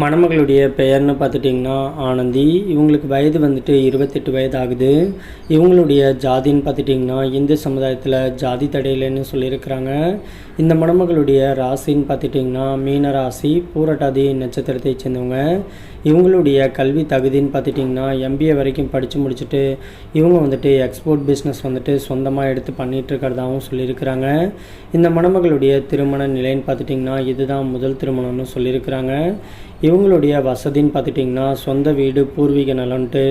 மணமகளுடைய பெயர்னு பார்த்துட்டிங்கன்னா ஆனந்தி இவங்களுக்கு வயது வந்துட்டு இருபத்தெட்டு வயது ஆகுது இவங்களுடைய ஜாதின்னு பார்த்துட்டிங்கன்னா இந்து சமுதாயத்தில் ஜாதி தடையிலன்னு சொல்லியிருக்கிறாங்க. இந்த மணமகளுடைய ராசின்னு பார்த்துட்டிங்கன்னா மீன ராசி பூரட்டாதி நட்சத்திரத்தை சேர்ந்தவங்க. இவங்களுடைய கல்வி தகுதின்னு பார்த்துட்டிங்கன்னா எம்பிஏ வரைக்கும் படித்து முடிச்சுட்டு இவங்க வந்துட்டு எக்ஸ்போர்ட் பிஸ்னஸ் வந்துட்டு சொந்தமாக எடுத்து பண்ணிட்டு இருக்கிறதாகவும் சொல்லியிருக்கிறாங்க. இந்த மணமகளுடைய திருமண நிலைன்னு பார்த்துட்டிங்கன்னா இதுதான் முதல் திருமணம்னு சொல்லியிருக்கிறாங்க. இவங்களுடைய வசதின்னு பார்த்துட்டிங்கன்னா சொந்த வீடு பூர்வீக நலன்ட்டு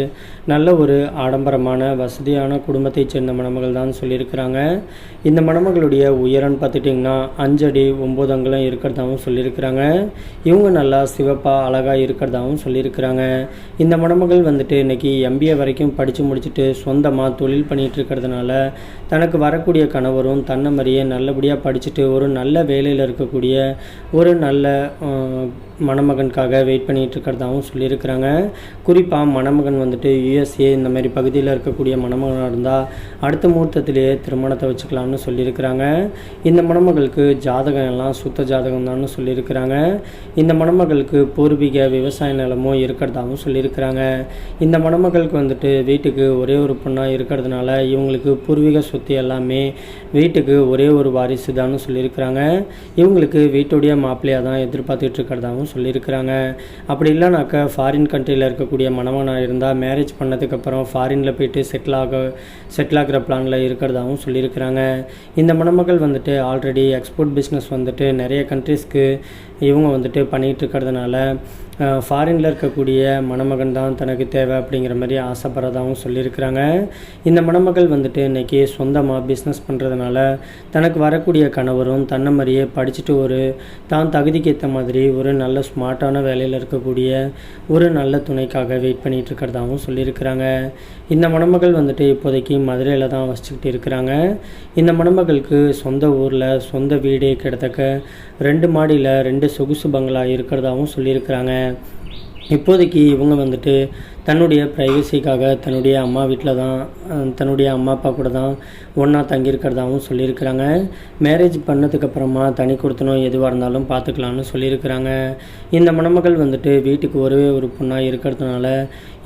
நல்ல ஒரு ஆடம்பரமான வசதியான குடும்பத்தைச் சேர்ந்த மணமகள் தான் சொல்லியிருக்கிறாங்க. இந்த மணமகளுடைய உயரம்னு பார்த்துட்டிங்கன்னா அஞ்சடி ஒம்பது அங்கலம் இருக்கிறதாகவும் சொல்லியிருக்கிறாங்க. இவங்க நல்லா சிவப்பாக அழகாக இருக்கிறதாகவும் சொல்லியிருக்கிறாங்க. இந்த மணமகள் வந்துட்டு இன்னைக்கு எம்பிஏ வரைக்கும் படித்து முடிச்சுட்டு சொந்தமாக தொழில் பண்ணிகிட்டு இருக்கிறதுனால தனக்கு வரக்கூடிய கணவரும் தன்னை மாதிரியே நல்லபடியாக படிச்சுட்டு ஒரு நல்ல வேலையில் இருக்கக்கூடிய ஒரு நல்ல மணமகனுக்காக வெயிட் பண்ணிட்டு இருக்கிறதாகவும் சொல்லியிருக்கிறாங்க. குறிப்பாக மணமகன் வந்துட்டு யுஎஸ்ஏ இந்த மாதிரி பகுதியில் இருக்கக்கூடிய மணமகனாக இருந்தால் அடுத்த முகூர்த்தத்திலேயே திருமணத்தை வச்சுக்கலாம்னு சொல்லியிருக்கிறாங்க. இந்த மணமகளுக்கு ஜாதகம் எல்லாம் சுத்த ஜாதகம் தான் சொல்லியிருக்கிறாங்க. இந்த மணமகளுக்கு பூர்வீக விவசாய நிலமும் இருக்கிறதாகவும் சொல்லியிருக்கிறாங்க. இந்த மணமகளுக்கு வந்துட்டு வீட்டுக்கு ஒரே ஒரு பொண்ணாக இருக்கிறதுனால இவங்களுக்கு பூர்வீக சொத்து எல்லாமே வீட்டுக்கு ஒரே ஒரு வாரிசு தான் சொல்லியிருக்கிறாங்க. இவங்களுக்கு வீட்டுடைய மாப்பிள்ளையாக தான் எதிர்பார்த்துட்டு இருக்கிறதாகவும் சொல்லியிருக்கிறாங்க. அப்படி இல்லைனாக்கா ஃபாரின் கண்ட்ரியில் இருக்கக்கூடிய மணவனாக இருந்தால் மேரேஜ் பண்ணதுக்கப்புறம் ஃபாரினில் போயிட்டு செட்டில் ஆக செட்டில் ஆகிற பிளானில் இருக்கிறதாகவும் சொல்லியிருக்கிறாங்க. இந்த மணமகள் வந்துட்டு ஆல்ரெடி எக்ஸ்போர்ட் பிஸ்னஸ் வந்துட்டு நிறைய கண்ட்ரீஸ்க்கு இவங்க வந்துட்டு பண்ணிகிட்டு இருக்கிறதுனால ஃபாரினில் இருக்கக்கூடிய மணமகன் தான் தனக்கு தேவை அப்படிங்கிற மாதிரி ஆசைப்படுறதாகவும் சொல்லியிருக்கிறாங்க. இந்த மணமகள் வந்துட்டு இன்றைக்கி சொந்தமாக பிஸ்னஸ் பண்ணுறதுனால தனக்கு வரக்கூடிய கணவரும் தன்னை மாதிரியே படிச்சுட்டு ஒரு தான் தகுதிக்கு ஏற்ற மாதிரி ஒரு நல்ல ஸ்மார்ட்டான வேலையில் இருக்கக்கூடிய ஒரு நல்ல துணைக்காக வெயிட் பண்ணிகிட்டு இருக்கிறதாகவும் சொல்லியிருக்கிறாங்க. இந்த மணமகள் வந்துட்டு இப்போதைக்கு மதுரையில் தான் வசிச்சுக்கிட்டு இருக்கிறாங்க. இந்த மணமகளுக்கு சொந்த ஊரில் சொந்த வீடு கிட்டத்தக்க ரெண்டு மாடியில் ரெண்டு சொகுசு பங்களா இருக்கிறதாகவும் சொல்லியிருக்கிறாங்க. இப்போதைக்கு இவங்க வந்துட்டு தன்னுடைய ப்ரைவசிக்காக தன்னுடைய அம்மா வீட்டில் தான் தன்னுடைய அம்மா அப்பா கூட தான் ஒன்றா தங்கியிருக்கிறதாகவும் சொல்லியிருக்கிறாங்க. மேரேஜ் பண்ணதுக்கப்புறமா தனி கொடுத்தனும் எதுவாக இருந்தாலும் பார்த்துக்கலான்னு சொல்லியிருக்கிறாங்க. இந்த மணமகள் வந்துட்டு வீட்டுக்கு ஒரே ஒரு பொண்ணாக இருக்கிறதுனால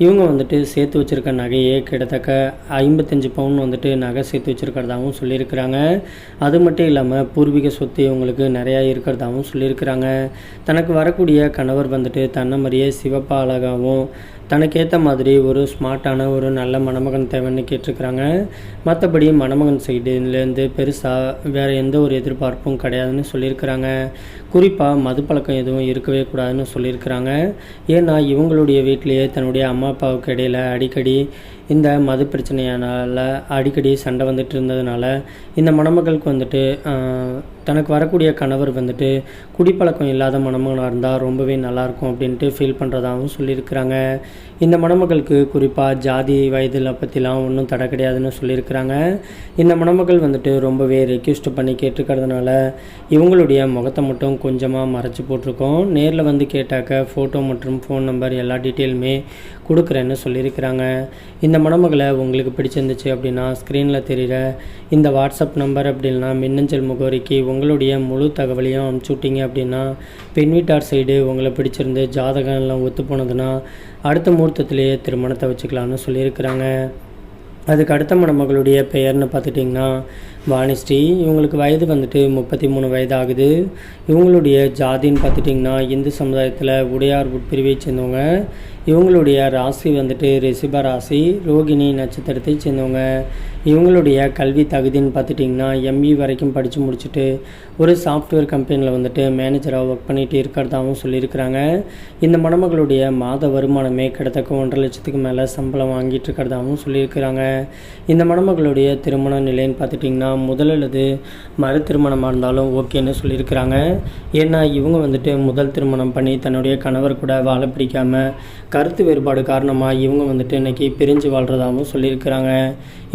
இவங்க வந்துட்டு சேர்த்து வச்சுருக்க நகையே கிட்டத்தக்க ஐம்பத்தஞ்சு பவுன் வந்துட்டு நகை சேர்த்து வச்சுருக்கிறதாகவும் சொல்லியிருக்கிறாங்க. அது மட்டும் இல்லாமல் பூர்வீக சொத்து இவங்களுக்கு நிறையா இருக்கிறதாகவும் சொல்லியிருக்கிறாங்க. தனக்கு வரக்கூடிய கணவர் வந்துட்டு தன்னை மாதிரியே சிவப்பா அழகாகவும் தனக்கேற்ற மாதிரி ஒரு ஸ்மார்ட்டான ஒரு நல்ல மணமகன் தேவைன்னு கேட்டிருக்கிறாங்க. மற்றபடி மணமகன் சைடுலேருந்து பெருசாக வேறு எந்த ஒரு எதிர்பார்ப்பும் கிடையாதுன்னு சொல்லியிருக்கிறாங்க. குறிப்பாக மது பழக்கம் எதுவும் இருக்கவே கூடாதுன்னு சொல்லியிருக்கிறாங்க. ஏன்னா இவங்களுடைய வீட்டிலேயே தன்னுடைய அம்மா அப்பாவுக்கு இடையில் அடிக்கடி இந்த மது பிரச்சனையானால் அடிக்கடி சண்டை வந்துட்டு இருந்ததுனால இந்த மணமகளுக்கு வந்துட்டு தனக்கு வரக்கூடிய கணவர் வந்துட்டு குடிப்பழக்கம் இல்லாத மணமகனாக இருந்தால் ரொம்பவே நல்லாயிருக்கும் அப்படின்ட்டு ஃபீல் பண்ணுறதாகவும் சொல்லியிருக்கிறாங்க. இந்த மணமகளுக்கு குறிப்பாக ஜாதி வயதில் பற்றிலாம் ஒன்றும் தடை கிடையாதுன்னு சொல்லியிருக்கிறாங்க. இந்த மணமகள் வந்துட்டு ரொம்பவே ரெக்யூஸ்ட் பண்ணி கேட்டிருக்கிறதுனால இவங்களுடைய முகத்தை மட்டும் கொஞ்சமாக மறைச்சி போட்டிருக்கோம். நேரில் வந்து கேட்டாக்க ஃபோட்டோ மற்றும் ஃபோன் நம்பர் எல்லா டீட்டெயிலுமே கொடுக்குறேன்னு சொல்லியிருக்கிறாங்க. இந்த மணமகளை உங்களுக்கு பிடிச்சிருந்துச்சு அப்படின்னா ஸ்க்ரீனில் தெரிகிற இந்த வாட்ஸ்அப் நம்பர் அப்படின்னா மின்னஞ்சல் முகவரிக்கு உங்களுடைய முழு தகவலையும் அனுப்பிச்சுட்டிங்க அப்படின்னா பெண் வீட்டார் சைடு உங்களை பிடிச்சிருந்து ஜாதகம் எல்லாம் ஒத்து போனதுன்னா அடுத்த முகூர்த்தத்திலேயே திருமணத்தை வச்சுக்கலாம்னு சொல்லியிருக்கிறாங்க. அதுக்கு அடுத்த மணமகளுடைய பெயர்னு பார்த்துட்டிங்கன்னா வாணிஸ்ரீ இவங்களுக்கு வயது வந்துட்டு முப்பத்தி மூணு வயது ஆகுது இவங்களுடைய ஜாதின்னு பார்த்துட்டிங்கன்னா இந்து சமுதாயத்தில் உடையார் உட்பிரிவை சேர்ந்தவங்க. இவங்களுடைய ராசி வந்துட்டு ரிஷப ராசி ரோகிணி நட்சத்திரத்தை சேர்ந்தவங்க. இவங்களுடைய கல்வி தகுதின்னு பார்த்துட்டிங்கன்னா எம்இ வரைக்கும் படித்து முடிச்சுட்டு ஒரு சாஃப்ட்வேர் கம்பெனியில் வந்துட்டு மேனேஜராக ஒர்க் பண்ணிகிட்டு இருக்கிறதாகவும் சொல்லியிருக்கிறாங்க. இந்த மணமகளுடைய மாத வருமானமே கிட்டத்தட்ட ஒன்றரை லட்சத்துக்கு மேலே சம்பளம் வாங்கிட்டு இருக்கிறதாகவும் சொல்லியிருக்கிறாங்க. இந்த மணமகளுடைய திருமண நிலைன்னு பார்த்துட்டிங்கன்னா முதல் அல்லது மறு திருமணமாக இருந்தாலும் ஓகேன்னு சொல்லியிருக்கிறாங்க. ஏன்னா இவங்க வந்துட்டு முதல் திருமணம் பண்ணி தன்னுடைய கணவர் கூட வாழ பிடிக்காமல் கருத்து வேறுபாடு காரணமாக இவங்க வந்துட்டு இன்றைக்கி பிரிஞ்சு வாழ்கிறதாகவும் சொல்லியிருக்கிறாங்க.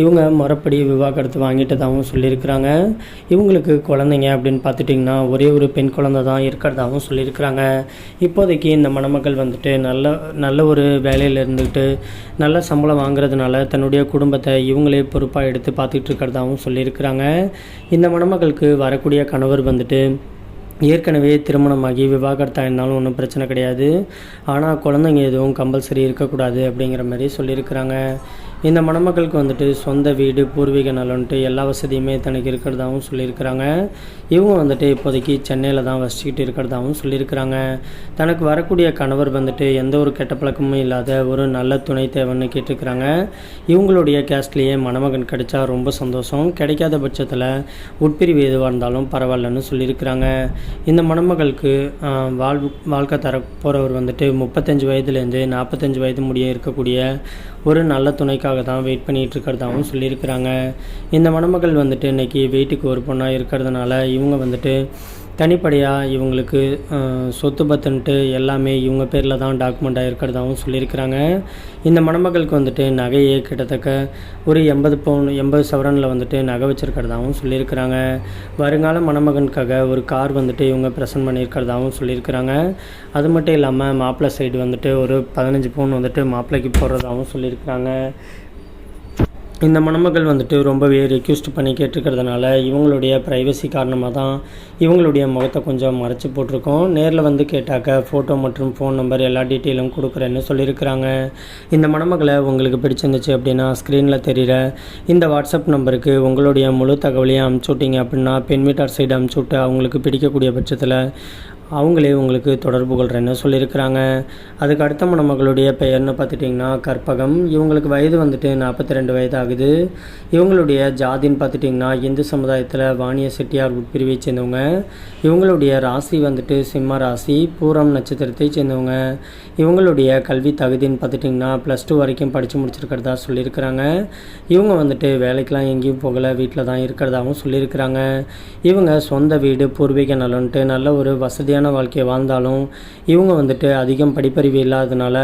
இவங்க முறப்படி விவாகரத்து வாங்கிட்டதாகவும் சொல்லியிருக்கிறாங்க. இவங்களுக்கு குழந்தைங்க அப்படின்னு பார்த்துட்டிங்கன்னா ஒரே ஒரு பெண் குழந்தை தான் இருக்கிறதாகவும் சொல்லியிருக்கிறாங்க. இப்போதைக்கு இந்த மணமக்கள் வந்துட்டு நல்ல நல்ல ஒரு வேலையில் இருந்துக்கிட்டு நல்ல சம்பளம் வாங்குறதுனால தன்னுடைய குடும்பத்தை இவங்களே பொறுப்பாக எடுத்து பார்த்துக்கிட்டு இருக்கிறதாகவும் சொல்லியிருக்கிறாங்க. இந்த மணமக்களுக்கு வரக்கூடிய கணவர் வந்துட்டு ஏற்கனவே திருமணமாகி விவாகரத்தாக இருந்தாலும் ஒன்றும் பிரச்சனை கிடையாது. ஆனால் குழந்தைங்க எதுவும் கம்பல்சரி இருக்கக்கூடாது அப்படிங்கிற மாதிரி சொல்லியிருக்கிறாங்க. இந்த மணமக்களுக்கு வந்துட்டு சொந்த வீடு பூர்வீக நலன்ட்டு எல்லா வசதியுமே தனக்கு இருக்கிறதாகவும் சொல்லியிருக்கிறாங்க. இவங்க வந்துட்டு இப்போதைக்கு சென்னையில் தான் வசிச்சுக்கிட்டு இருக்கிறதாகவும் சொல்லியிருக்கிறாங்க. தனக்கு வரக்கூடிய கணவர் வந்துட்டு எந்த ஒரு கெட்ட பழக்கமும் இல்லாத ஒரு நல்ல துணை தேவைன்னு கேட்டிருக்கிறாங்க. இவங்களுடைய கேஸ்ட்லேயே மணமகன் கிடைச்சா ரொம்ப சந்தோஷம். கிடைக்காத பட்சத்தில் உட்பிரிவு எதுவாக இருந்தாலும் பரவாயில்லன்னு சொல்லியிருக்கிறாங்க. இந்த மணமகளுக்கு வாழ்வு வாழ்க்கை தர போகிறவர் வந்துட்டு முப்பத்தஞ்சு வயதுலேருந்து நாற்பத்தஞ்சு வயது முடிய இருக்கக்கூடிய ஒரு நல்ல துணைக்காக தான் வெயிட் பண்ணிகிட்டு இருக்கிறதாகவும் சொல்லியிருக்கிறாங்க. இந்த மணமகள் வந்துட்டு இன்றைக்கி வீட்டுக்கு ஒரு பொண்ணாக இருக்கிறதுனால இவங்க வந்துட்டு தனிப்படையாக இவங்களுக்கு சொத்து பத்துன்ட்டு எல்லாமே இவங்க பேரில் தான் டாக்குமெண்ட்டாக இருக்கிறதாகவும் சொல்லியிருக்கிறாங்க. இந்த மணமகளுக்கு வந்துட்டு நகையே கிட்டத்தக்க ஒரு எண்பது பவுன் எண்பது சவரனில் வந்துட்டு நகை வச்சுருக்கிறதாகவும் சொல்லியிருக்கிறாங்க. வருங்கால மணமகனுக்காக ஒரு கார் வந்துட்டு இவங்க ப்ரெசன்ட் பண்ணியிருக்கிறதாகவும் சொல்லியிருக்கிறாங்க. அது மட்டும் இல்லாமல் மாப்பிள்ளை சைடு வந்துட்டு ஒரு பதினஞ்சு பவுன் வந்துட்டு மாப்பிள்ளைக்கு போடுறதாகவும் சொல்லியிருக்கிறாங்க. இந்த மணமகள் வந்துட்டு ரொம்பவே ரெக்யூஸ்ட் பண்ணி கேட்டிருக்கிறதுனால இவங்களுடைய ப்ரைவசி காரணமாக தான் இவங்களுடைய முகத்தை கொஞ்சம் மறைச்சி போட்டிருக்கோம். நேரில் வந்து கேட்டாக்க ஃபோட்டோ மற்றும் ஃபோன் நம்பர் எல்லா டீட்டெயிலும் கொடுக்குறேன்னு சொல்லியிருக்கிறாங்க. இந்த மணமகளை உங்களுக்கு பிடிச்சிருந்துச்சு அப்படின்னா ஸ்க்ரீனில் தெரிகிற இந்த வாட்ஸ்அப் நம்பருக்கு உங்களுடைய முழு தகவலையும் அமுச்சு விட்டீங்க அப்படின்னா பெண் வீட்டார் சைடு அமுச்சு விட்டு அவங்களுக்கு பிடிக்கக்கூடிய பட்சத்தில் அவங்களே உங்களுக்கு தொடர்பு கொள்கிறேன்னு சொல்லியிருக்கிறாங்க. அதுக்கு அடுத்த மணமகளுடைய பெயர்னு பார்த்துட்டிங்கன்னா கற்பகம். இவங்களுக்கு வயது வந்துட்டு நாற்பத்தி ரெண்டு வயது ஆகுது இவங்களுடைய ஜாதின்னு பார்த்துட்டிங்கன்னா இந்து சமுதாயத்தில் வாணிய செட்டியார் உட்பிரிவை சேர்ந்தவங்க. இவங்களுடைய ராசி வந்துட்டு சிம்ம ராசி பூரம் நட்சத்திரத்தை சேர்ந்தவங்க. இவங்களுடைய கல்வி தகுதின்னு பார்த்துட்டிங்கன்னா ப்ளஸ் டூ வரைக்கும் படித்து முடிச்சிருக்கிறதா சொல்லியிருக்கிறாங்க. இவங்க வந்துட்டு வேலைக்கெலாம் எங்கேயும் போகலை வீட்டில் தான் இருக்கிறதாகவும் சொல்லியிருக்கிறாங்க. இவங்க சொந்த வீடு பூர்வீக நலன்ட்டு நல்ல ஒரு வசதி வசதியான வாழ்க்கையை வாழ்ந்தாலும் இவங்க வந்துட்டு அதிகம் படிப்பறிவு இல்லாததுனால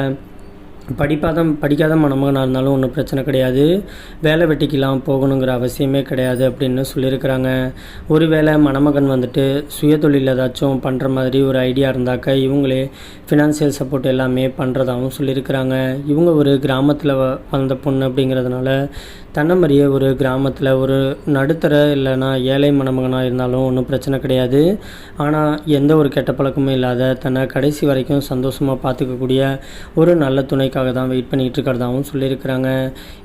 படிப்பாத படிக்காத மணமகனாக இருந்தாலும் ஒன்றும் பிரச்சனை கிடையாது. வேலை வெட்டிக்கெலாம் போகணுங்கிற அவசியமே கிடையாது அப்படின்னு சொல்லியிருக்கிறாங்க. ஒருவேளை மணமகன் வந்துட்டு சுயதொழில் ஏதாச்சும் பண்ணுற மாதிரி ஒரு ஐடியா இருந்தாக்க இவங்களே ஃபினான்சியல் சப்போர்ட் எல்லாமே பண்ணுறதாகவும் சொல்லியிருக்கிறாங்க. இவங்க ஒரு கிராமத்தில் வ- வந்த பொண்ணு அப்படிங்கிறதுனால தன்னை மாதிரியே ஒரு கிராமத்தில் ஒரு நடுத்தர இல்லைன்னா ஏழை மணமகனாக இருந்தாலும் ஒன்றும் பிரச்சனை கிடையாது. ஆனால் எந்த ஒரு கெட்ட பழக்கமும் இல்லாத தன்னை கடைசி வரைக்கும் சந்தோஷமாக பார்த்துக்கக்கூடிய ஒரு நல்ல துணை துணைக்காக தான் வெயிட் பண்ணிகிட்டு இருக்கிறதாகவும் சொல்லியிருக்கிறாங்க.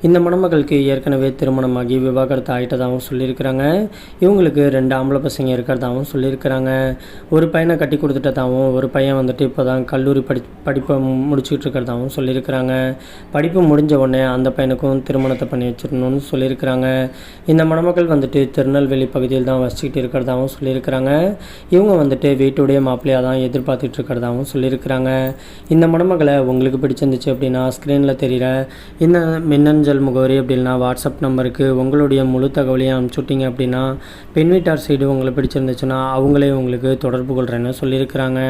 இந்த மணமகளுக்கு ஏற்கனவே திருமணமாகி விவாகரத்து ஆகிட்டதாகவும் சொல்லியிருக்கிறாங்க. இவங்களுக்கு ரெண்டு ஆம்பளை பசங்க இருக்கிறதாகவும் சொல்லியிருக்கிறாங்க. ஒரு பையனை கட்டி கொடுத்துட்டதாகவும் ஒரு பையன் வந்துட்டு இப்போ தான் கல்லூரி படி படிப்பை முடிச்சுக்கிட்டு இருக்கிறதாகவும் சொல்லியிருக்கிறாங்க. படிப்பு முடிஞ்ச உடனே அந்த பையனுக்கும் திருமணத்தை பண்ணி வச்சிடணும்னு சொல்லியிருக்கிறாங்க. இந்த மணமக்கள் வந்துட்டு திருநெல்வேலி பகுதியில் தான் வசிச்சுக்கிட்டு இருக்கிறதாகவும் சொல்லியிருக்கிறாங்க. இவங்க வந்துட்டு வீட்டுடைய மாப்பிள்ளையாக தான் எதிர்பார்த்துட்டு இருக்கிறதாகவும் சொல்லியிருக்கிறாங்க. இந்த மணமகளை உங்களுக்கு பிடிச்சிருந்துச்சு அப்படின்னா ஸ்க்ரீனில் தெரிகிற இந்த மின்னஞ்சல் முகவரி அப்படின்னா வாட்ஸ்அப் நம்பருக்கு உங்களுடைய முழு தகவலையும் அனுப்பிச்சுட்டிங்க அப்படின்னா பெண் வீட்டார் சைடு உங்களை பிடிச்சிருந்துச்சுன்னா அவங்களே உங்களுக்கு தொடர்பு கொள்கிறேன்னு சொல்லியிருக்கிறாங்க.